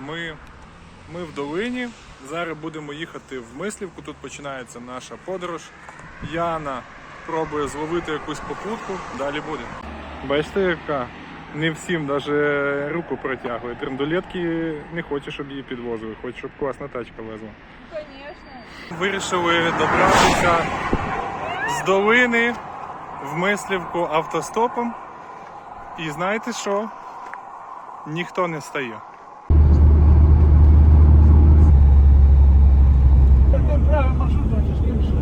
Ми, ми в долині. Зараз будемо їхати в Мислівку. Тут починається наша подорож. Яна пробує зловити якусь попутку. Далі буде. Бачите, яка не всім навіть руку протягує. Трендулетки не хоче, щоб її підвозили, хоче, щоб класна тачка везла. Конечно. Вирішили добратися з долини в Мислівку автостопом. І знаєте що? Ніхто не стає. Тим правим маршрутом чи з ким що.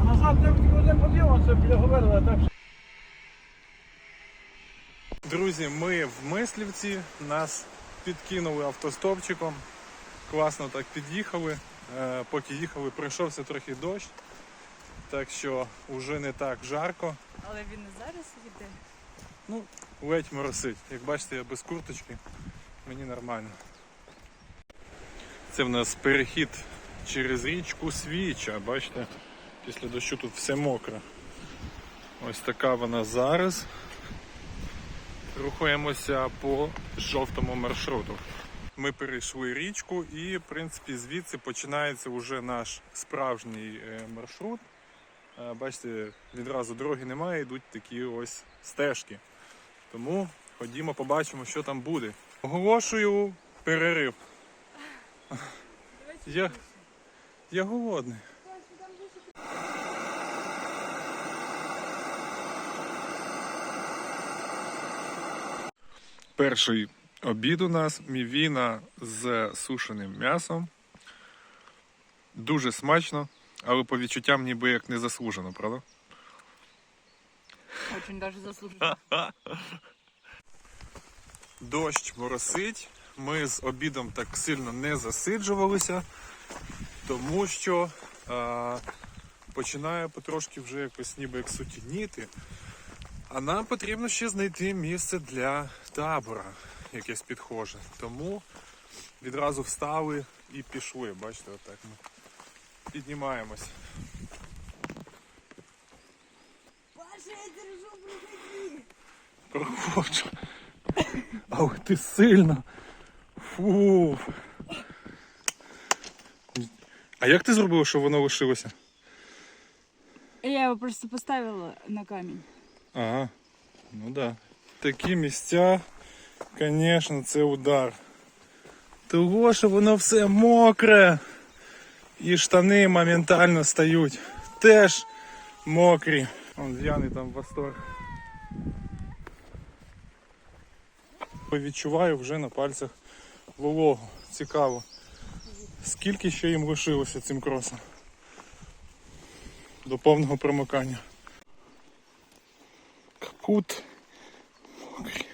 А назад там тільки один поділ, це біля Говерла, так що Друзі, ми в Мислівці, нас підкинули автостопчиком. Класно так під'їхали. Е, Поки їхали, пройшовся трохи дощ, так що вже не так жарко. Але він і зараз йде. Ну, ледь моросить. Як бачите, я без курточки, мені нормально. Це в нас перехід через річку Свіча. Бачите, після дощу тут все мокре. Ось така вона зараз. Рухаємося по жовтому маршруту. Ми перейшли річку і, в принципі, звідси починається вже наш справжній е, маршрут. Е, Бачите, відразу дороги немає, йдуть такі ось стежки. Тому ходімо, побачимо, що там буде. Оголошую перерив. Я, я голодний. Перший обід у нас мівіна з сушеним м'ясом. Дуже смачно, але по відчуттям ніби як не заслужено, правда? Очень даже заслужено. Дощ моросить. Ми з обідом так сильно не засиджувалися, тому що а, починає потрошки вже якось ніби як сутініти. А нам потрібно ще знайти місце для табора, якесь підхоже. Тому відразу встали і пішли. Бачите, отак ми піднімаємось. Паша, я держу. Проходжу. Але ти сильно. Фу. А як ти зробив, щоб воно лишилося? Я его просто поставила на камень. Ага, ну да. Такі місця, звісно, це удар. Того, що воно все мокре. І штани моментально стають. Теж мокрі. Он з Яни там восторг. Відчуваю вже на пальцях вологу. Цікаво. Скільки ще їм лишилося цим кросом? До повного промикання. Мокрий.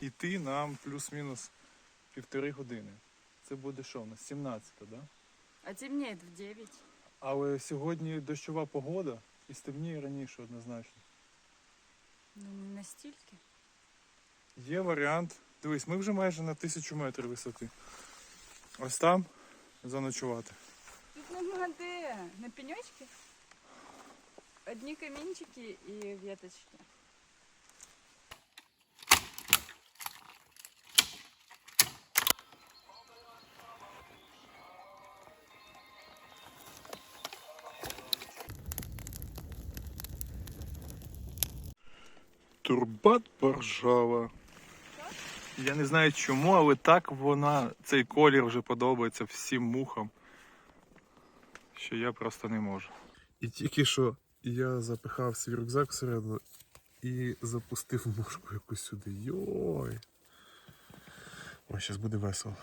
Іти нам плюс-мінус півтори години. Це буде що у нас? 17, так? Да? А темнеет в 9. Але сьогодні дощова погода і стемніє раніше однозначно. Ну не настільки. Є варіант. Дивись, ми вже майже на тисячу метрів висоти. Ось там заночувати. Тут нема де. На пеньочки. Одні камінчики і веточки. Турбат Боржава. Я не знаю чому, але так вона, цей колір вже подобається всім мухам, що я просто не можу. І тільки що я запихав свій рюкзак всередину і запустив мушку якусь сюди. Йой. Ой, зараз буде весело.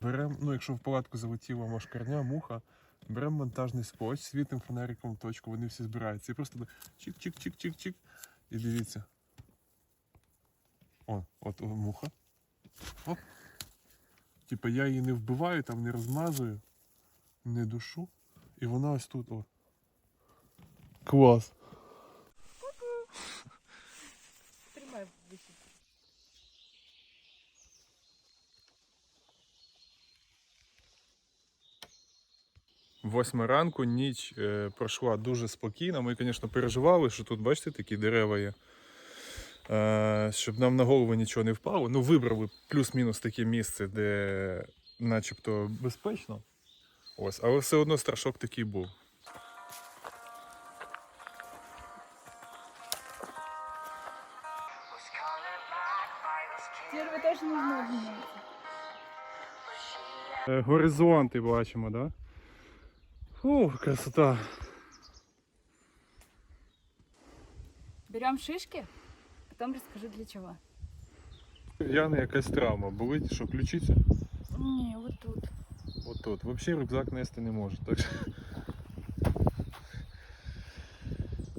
Беремо, ну якщо в палатку залетіла машкарня, муха, беремо монтажний скотч, світим фонариком в точку, вони всі збираються. І просто чик-чик-чик-чик-чик. І дивіться. О, от муха. Оп. Типа я її не вбиваю, там не розмазую, не душу. І вона ось тут. О. Клас. Восьма ранку, ніч е, пройшла дуже спокійно. Ми, звісно, переживали, що тут, бачите, такі дерева є. Е, щоб нам на голову нічого не впало. Ну, вибрали плюс-мінус таке місце, де начебто безпечно. Ось, але все одно страшок такий був. Е, Горизонти бачимо, так? Да? Фу, красота. Берем шишки, потом расскажу для чего. Яна якась травма. Болить, що ключиця? Не, вот тут. От тут. Взагалі рюкзак нести не може. Так що...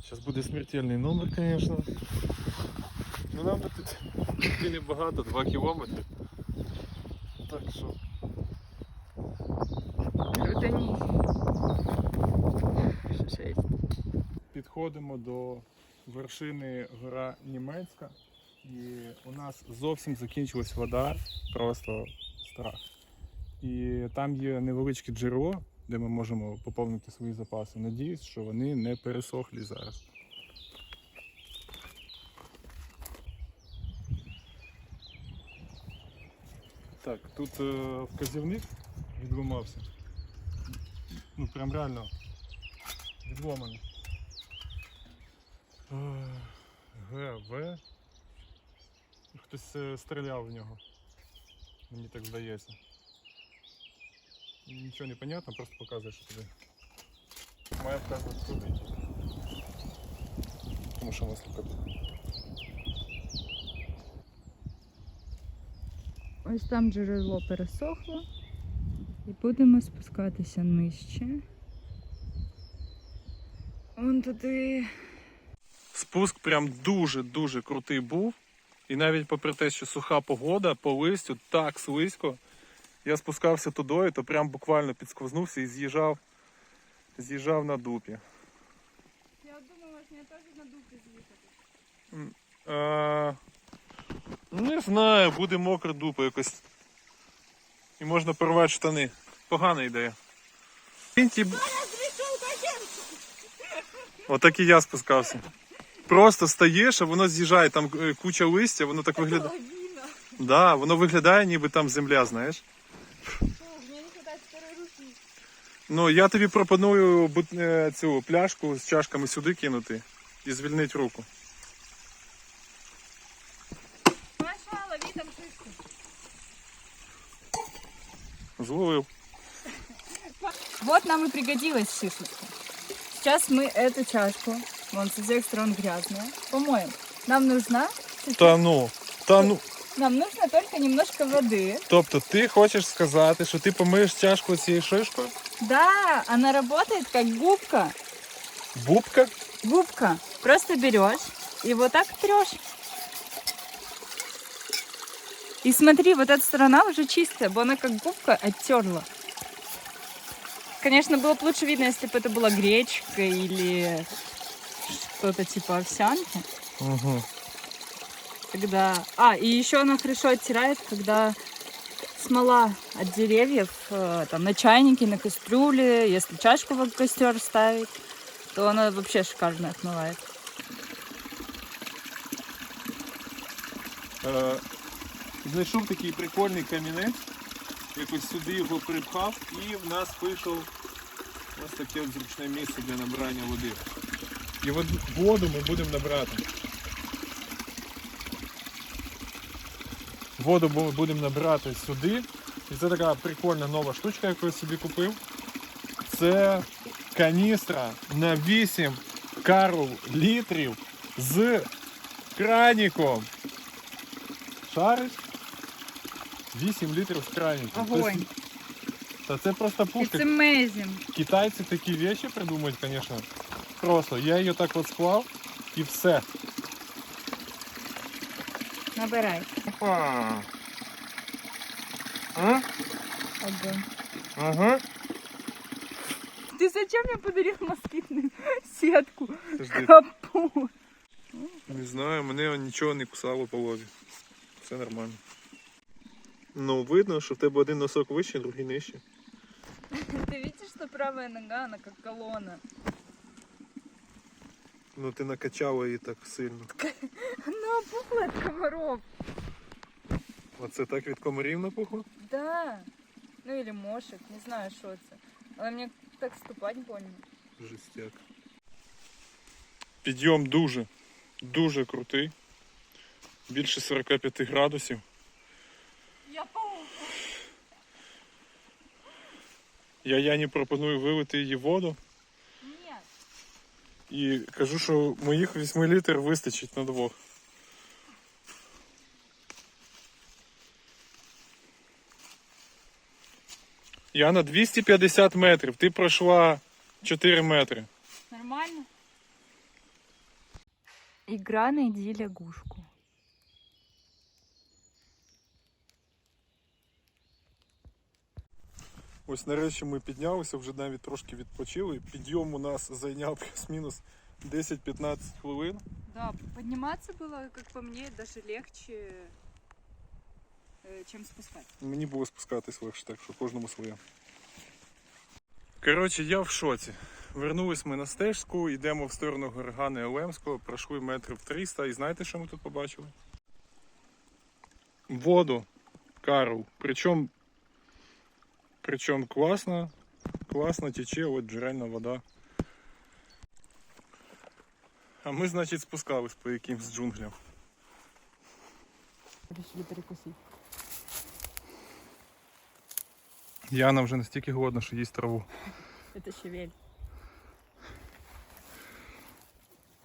Зараз буде смертельний номер, звісно. Ну нам би тут йти небагато, 2 кілометри. Так що. Підходимо до вершини гора Німецька. І у нас зовсім закінчилась вода, просто страх. І там є невеличке джерело, де ми можемо поповнити свої запаси. Надіюсь, що вони не пересохлі зараз. Так, тут е, вказівник відламався. Ну прям реально відломаний. ГВ. Хтось е, стріляв в нього. Мені так здається. Нічого не понятно, просто показує, що туди. Має вказувати туди. Тому що нас лукати. Ось там джерело пересохло. І будемо спускатися нижче. Вон туди. Спуск прям дуже-дуже крутий був. І навіть попри те, що суха погода по листю так слизько, я спускався тудою, то прям буквально підсковзнувся і з'їжджав, з'їжджав на дупі. Я думала, что мне тоже на дупе съехать. Е, не знаю, буде мокра дупа якось. І можна порвати штани. Погана ідея. Отак і я спускався. Просто стаєш, а воно з'їжджає, там е, куча листя, воно так виглядає. Да, воно виглядає, ніби там земля, знаєш. Ну, я тобі пропоную е, цю пляшку з чашками сюди кинути і звільнити руку. Маша, лови там шишку. Зловив. Вот нам и пригодилась шишечка. Сейчас мы эту чашку, вон со всех сторон грязная, помоем. Нам нужна, Та ну, та ну. нам нужно только немножко воды. Тобто ти хочеш сказати, що ти помиєш чашку цією шишкою? Да, она работает как губка. Бубка? Губка. Просто берешь и вот так трешь. И смотри, вот эта сторона уже чистая, бо она как губка оттерла. Конечно, было бы лучше видно, если бы это была гречка или что-то типа овсянки. Угу. Тогда... А, и еще она хорошо оттирает, когда смола от деревьев, э, там, на чайнике, на кастрюле, если чашку в костер ставить, то она вообще шикарно отмывает. Е, знайшов такий прикольний камінець, якось сюди його припхав і в нас вийшов ось таке от зручне місце для набирання води. І от воду ми будемо набирати. Воду ми будемо набирати сюди. І це така прикольна нова штучка, яку я собі купив. Це каністра на 8 карл літрів з краніком. Шариш? 8 літрів з краніком. Огонь. Та це просто пушка. It's amazing. Китайці такі вещи придумують, звісно. Просто я її так от склав і все. Набирай. Опа. А? Огонь. Ага. Ты зачем мне подарил москитную сетку? Подожди. Капут. Не знаю, мене нічого не кусало по лобі. Все нормально. Ну, видно, що в тебе один носок вище, другий нижче. Ты видишь, что правая нога, она как колонна. Ну ти накачала її так сильно. Она опухла от комаров. Оце так від комарів напухло? Да. Ну или мошек, не знаю, що це. Але мені так ступати больно. Жестяк. Підйом дуже, дуже крутий. Більше 45 градусів. Я паук. Я Яні пропоную вилити її воду. І кажу, що моїх 8 літр вистачить на двох. Яна 250 метрів, ти пройшла 4 метри. Нормально? Игра найди лягушку. Ось нарешті ми піднялися, вже навіть трошки відпочили. Підйом у нас зайняв плюс-мінус 10-15 хвилин. Да, подниматься было, как по мне, даже легче, э, чем. Мені було спускатись легше, так що кожному своє. Коротше, я в шоці. Вернулись ми на стежку, йдемо в сторону Горгана Елемського, пройшли метрів 300 і знаєте, що ми тут побачили? Воду, кару. Причому, причому класно, класно тече, от джерельна вода. А ми, значить, спускались по якимсь джунглям. Решили перекусить. Яна вже настільки голодна, що їсть траву. Это щавель.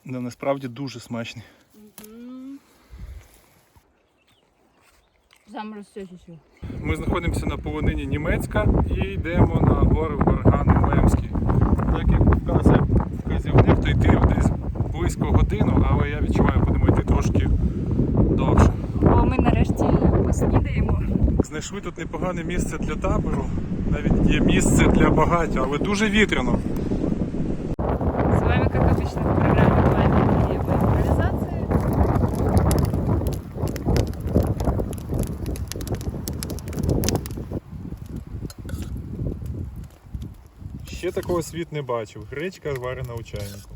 Да, насправді дуже смачний. Сам растешь еще. Ми знаходимося на полонині Німецька і йдемо на гори Горган Лемський. Так як вказує вказівник, то йти десь близько годину, але я відчуваю, будемо йти трошки довше. О, ми нарешті поснідаємо. Знайшли тут непогане місце для табору, навіть є місце для багаття, але дуже вітряно. С вами, как обычно, в программе «Память по импровизации». Ще такого світ не бачив. Гречка зварена у чайнику.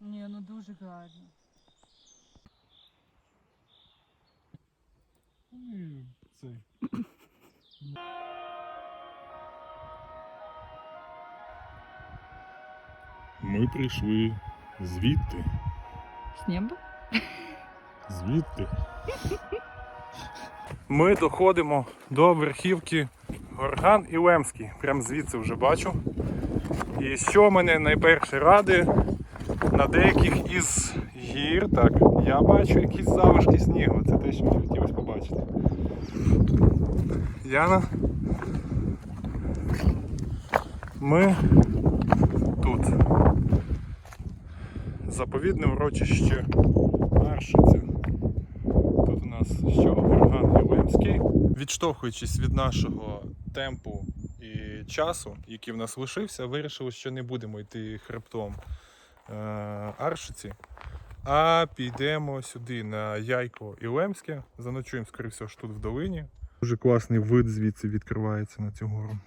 Ні, ну дуже гарно. Цей. Ми прийшли звідти. С неба? Звідти. Ми доходимо до верхівки Горган і Лемський. Прям звідси вже бачу. І що мене найперше радує, на деяких із гір, так, я бачу якісь залишки снігу. Це те, що мені хотілося побачити. Яна. Ми тут. Заповідне урочище Аршиця. Що? Горган Єлемський. Відштовхуючись від нашого темпу і часу, який в нас лишився, вирішили, що не будемо йти хребтом е, Аршиці, а підемо сюди на Яйко Ілемське. Заночуємо, скоріше всього, ж тут в долині. Дуже класний вид звідси відкривається на цю гору.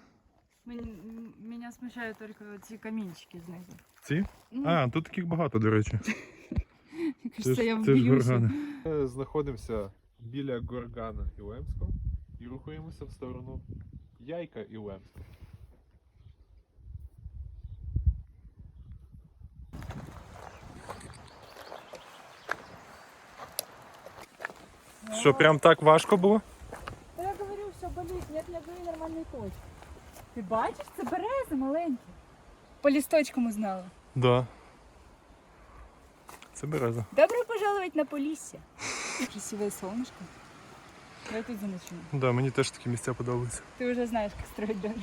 Меня смущают только ці камінчики знизу. Ці? Ну, А, тут таких багато, до речі. Кажется, я це ж вб'юся. горгани. Знаходимося біля Горгана Ілемського і рухаємося в сторону Яйка Ілемського. Що, прям так важко було? Та я говорю, все болить, нет ні одної нормальної точки. Ти бачиш, це берези маленькі. По лісточкам узнала. Да. Це береза. Добро пожаловать на Полісся. Красивое солнышко. Я тут заночую. Да, мені теж такі місця подобаються. Ты уже знаешь, как строить домик.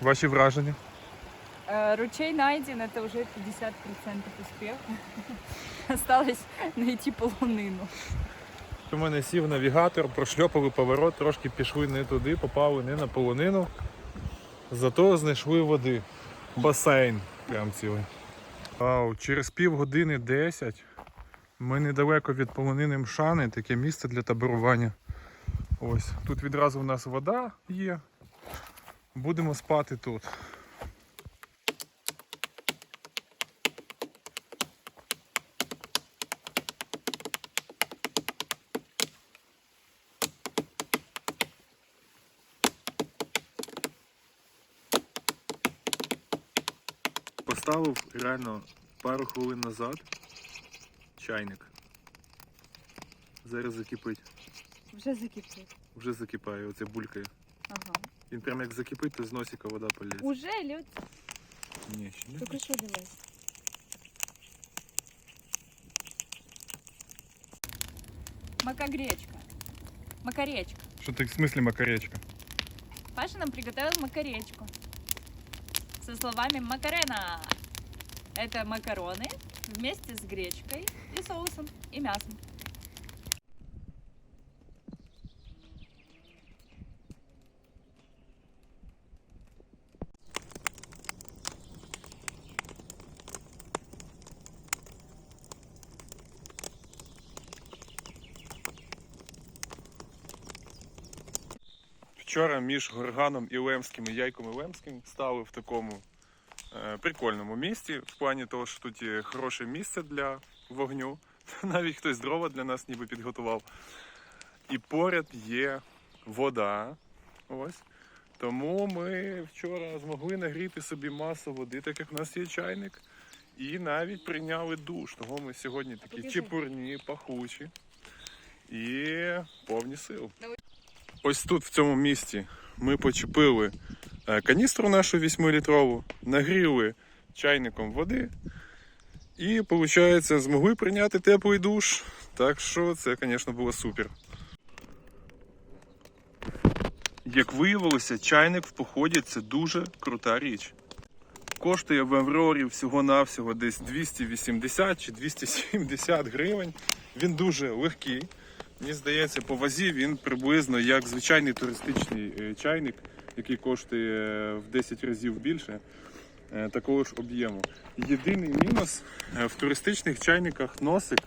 Ваші враження? Э, Ручей найден, это уже 50% успеха. Осталось найти полонину. У мене сів навігатор, прошльопали поворот, трошки пішли не туди, попали не на полонину. Зато знайшли води. Басейн прям цілий. Вау, через півгодини 10 ми недалеко від полонини Мшани, таке місце для таборування. Ось тут відразу в нас вода є. Будемо спати тут. Поставив реально пару хвилин назад чайник. Зараз закипить. Вже закипить. Вже закипає, оце булькає. Ага. Він прям як закипить, то з носика вода полізе. Уже лед? Ні, ще не. Только что давай. Макогречка. Макаречка. Що ти в смислі макаречка? Паша нам приготовил макаречку. Со словами Макарена. Это макароны вместе с гречкой и соусом, и мясом. Вчора між Горганом і Лемським і Яйком і Лемським стали в такому е, прикольному місці, в плані того, що тут є хороше місце для вогню. Навіть хтось дрова для нас ніби підготував. І поряд є вода. Ось. Тому ми вчора змогли нагріти собі масу води, так як в нас є чайник. І навіть прийняли душ. Того ми сьогодні такі чепурні, пахучі і повні сил. Ось тут, в цьому місці, ми почепили е, каністру нашу 8-літрову, нагріли чайником води і, виходить, змогли прийняти теплий душ. Так що це, звісно, було супер. Як виявилося, чайник в поході це дуже крута річ. Коштує в Аврорі всього-навсього десь 280 чи 270 гривень. Він дуже легкий. Мені здається, по вазі він приблизно як звичайний туристичний е, чайник, який коштує е, в 10 разів більше е, такого ж об'єму. Єдиний мінус в туристичних чайниках носик,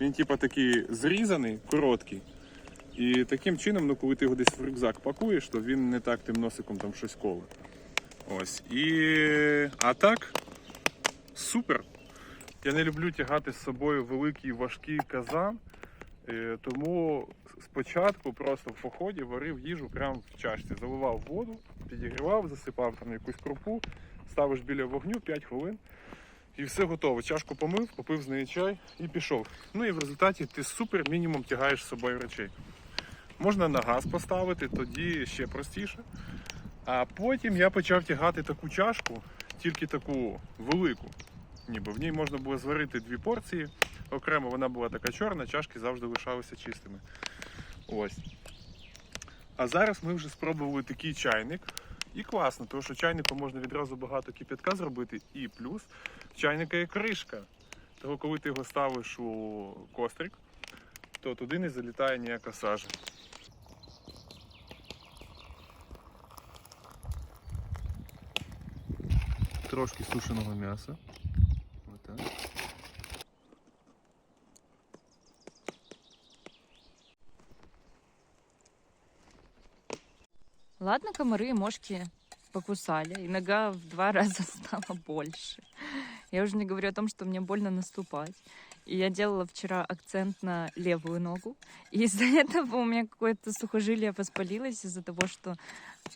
він типа такий зрізаний, короткий. І таким чином, ну, коли ти його десь в рюкзак пакуєш, то він не так тим носиком там щось коле. Ось. І... А так, супер. Я не люблю тягати з собою великий важкий казан. Е, Тому спочатку просто в поході варив їжу прямо в чашці. Заливав воду, підігрівав, засипав там якусь крупу, ставиш біля вогню 5 хвилин. І все готово. Чашку помив, попив з неї чай і пішов. Ну і в результаті ти супер мінімум тягаєш з собою речей. Можна на газ поставити, тоді ще простіше. А потім я почав тягати таку чашку, тільки таку велику. Ніби в ній можна було зварити дві порції. Окремо вона була така чорна, чашки завжди лишалися чистими. Ось. А зараз ми вже спробували такий чайник. І класно, тому що чайником можна відразу багато кип'ятка зробити. І плюс в чайника є кришка. Того, коли ти його ставиш у кострик, то туди не залітає ніяка сажа. Трошки сушеного м'яса. Ладно, комары и мошки покусали, и нога в два раза стала больше. Я уже не говорю о том, что мне больно наступать. И я делала вчера акцент на левую ногу. И из-за этого у меня какое-то сухожилие воспалилось из-за того, что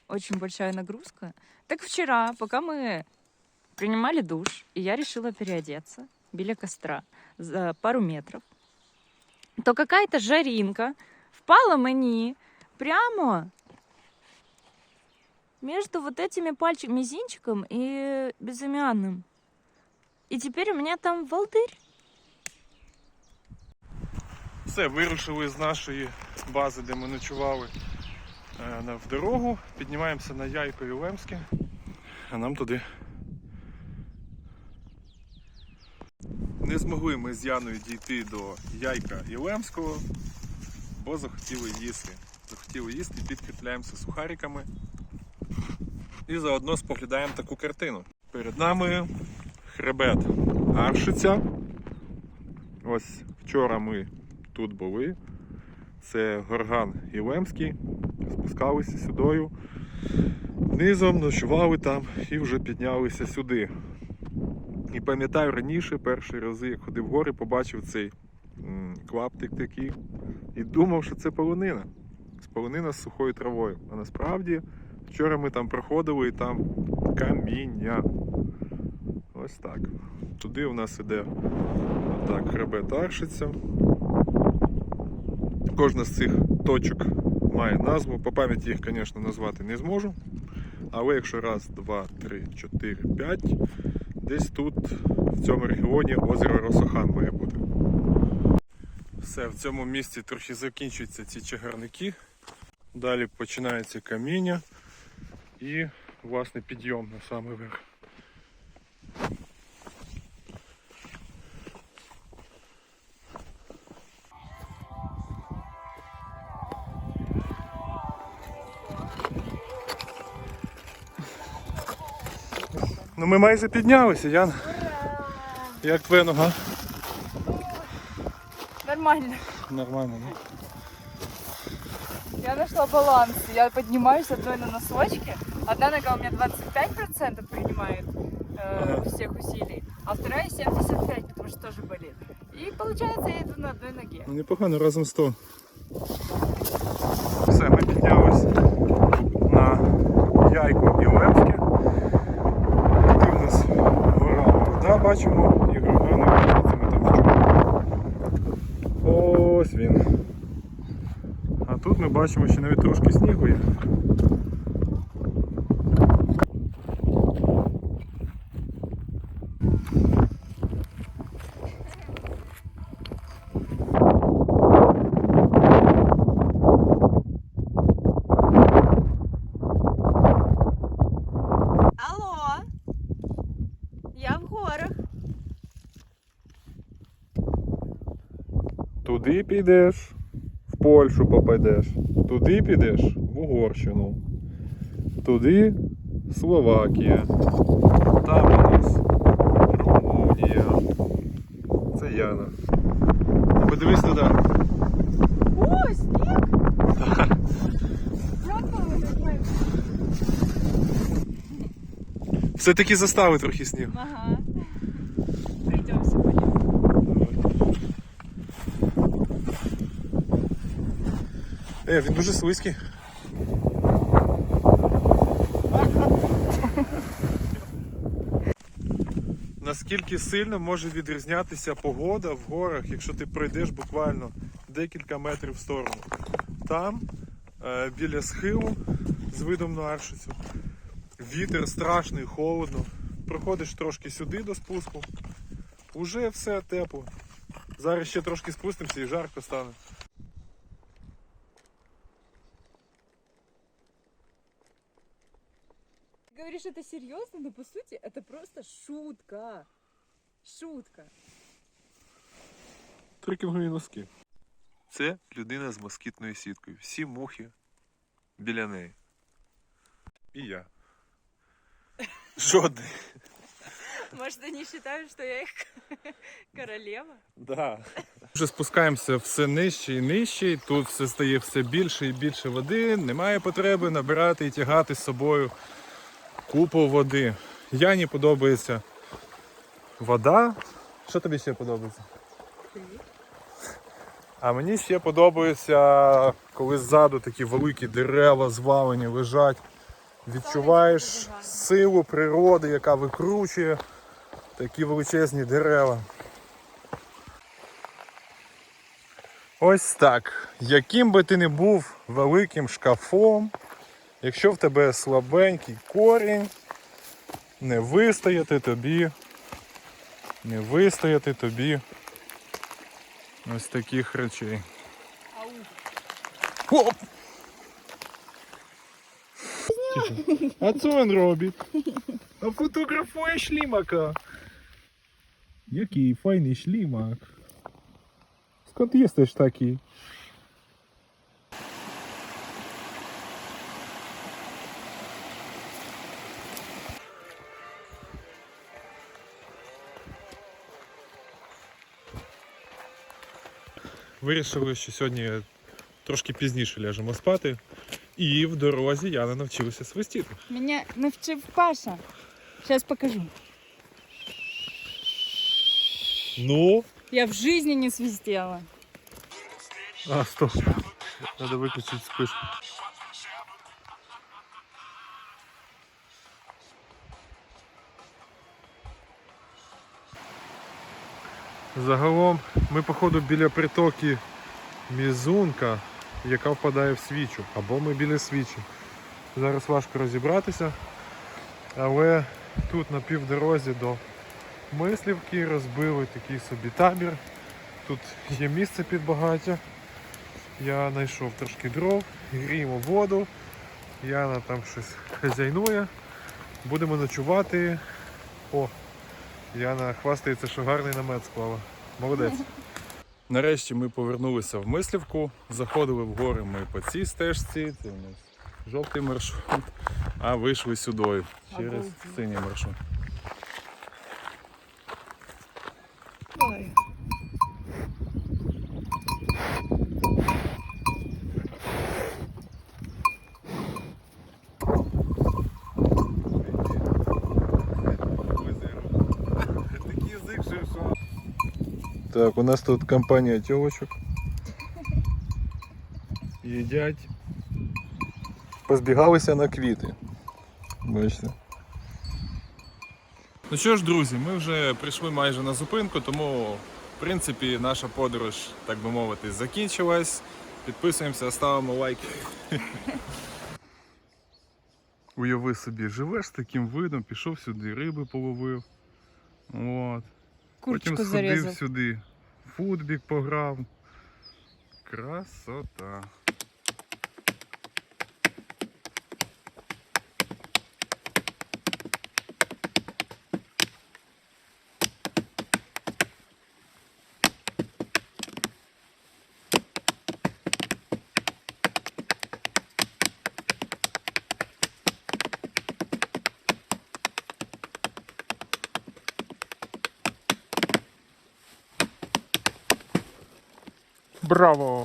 очень большая нагрузка. Так вчера, пока мы принимали душ, и я решила переодеться біля костра за пару метров, то какая-то жаринка впала мені прямо между вот этими пальчиками, мизинчиком и безымянным. И теперь у меня там волдырь. Все, вирушили з нашої бази, де ми ночували е, на- в дорогу. Піднімаємося на Яйко і Лемське, а нам туди. Не змогли ми з Яною дійти до Яйка і Лемського. бо захотіли їсти. Захотіли їсти, підкріпляємося сухариками. І заодно споглядаємо таку картину. Перед нами хребет Аршиця. Ось вчора ми тут були. Це горган Ілемський. Спускалися сюдою. Низом ночували там і вже піднялися сюди. І пам'ятаю раніше, перші рази, як ходив в гори, побачив цей клаптик такий і думав, що це полонина. Полонина з сухою травою. А насправді вчора ми там проходили і там каміння. Ось так. Туди у нас іде отак хребет Аршиця. Кожна з цих точок має назву. По пам'яті їх, звісно, назвати не зможу. Але якщо раз, два, три, чотири, п'ять, десь тут, в цьому регіоні, озеро Росохан має бути. Все, в цьому місці трохи закінчуються ці чагарники. Далі починається каміння і, власне, підйом на самий верх. Ну ми майже піднялися, Яна. Як твоя нога? Нормально. Нормально, да? Я нашла баланс. Я поднимаюсь одной на носочке. Одна нога у меня 25% принимает э, всех усилий, а вторая 75%, потому что тоже болит. И получается я иду на одной ноге. Ну непогано, разом 100. Все, ми піднялись на Яйко і Лемське. Тут у нас гора вода бачимо бачимо, що навіть трошки снігу є. Туди підеш, в Польщу попадеш. Туди підеш в Угорщину. Туди Словакія. Там у нас Румунія. Це Яна. Подивись туди. О, снег! Все-таки застави трохи сніг. Ага. Е, він дуже слизький. Наскільки сильно може відрізнятися погода в горах, якщо ти пройдеш буквально декілька метрів в сторону. Там, е, біля схилу з видом на Аршицю, вітер страшний, холодно. Проходиш трошки сюди до спуску, уже все тепло. Зараз ще трошки спустимося і жарко стане. Ты говоришь это серьезно, но по сути это просто шутка. Шутка. Трекінгові носки. Це людина з москітною сіткою. Всі мухи біля неї. І я. Жодний. Может, они считают, что я их королева? Да. Вже спускаємося все нижче і нижче, і тут все стає все більше і більше води. Немає потреби набирати і тягати з собою купу води. Яні подобається вода. Що тобі ще подобається? А мені ще подобається, коли ззаду такі великі дерева звалені лежать. Відчуваєш силу природи, яка викручує такі величезні дерева. Ось так. Яким би ти не був великим шкафом, якщо в тебе слабенький корінь, не вистояти тобі, не вистояти тобі ось таких речей. Оп! А що він робить? А фотографує шлімака. Який файний шлімак. Скąd jesteś taki? Вирішили, що сьогодні трошки пізніше ляжемо спати. І в дорозі я не навчилася свистіти. Меня навчив Паша. Зараз покажу. Ну. Я в жизни не свистела. А, стоп. Надо виключити спишку. Загалом ми, походу, біля притоки Мізунка, яка впадає в свічу. Або ми біля свічі. Зараз важко розібратися. Але тут на півдорозі до Мислівки розбили такий собі табір. Тут є місце під багаття. Я знайшов трошки дров, гріємо воду. Яна там щось хазяйнує. Будемо ночувати. О, Яна хвастається, що гарний намет склала. Молодець. Нарешті ми повернулися в Мислівку. Заходили в гори ми по цій стежці. Це у нас жовтий маршрут, а вийшли сюди через синій маршрут. Так, у нас тут компанія тілочок. Їдять. Позбігалися на квіти. Бачите. Ну що ж, друзі, ми вже прийшли майже на зупинку, тому в принципі наша подорож, так би мовити, закінчилась. Підписуємося, ставимо лайки. Уяви собі, живеш з таким видом, пішов сюди, риби половив. От. Курочку Потім сходив сюди, футбік пограв. Красота. bravo.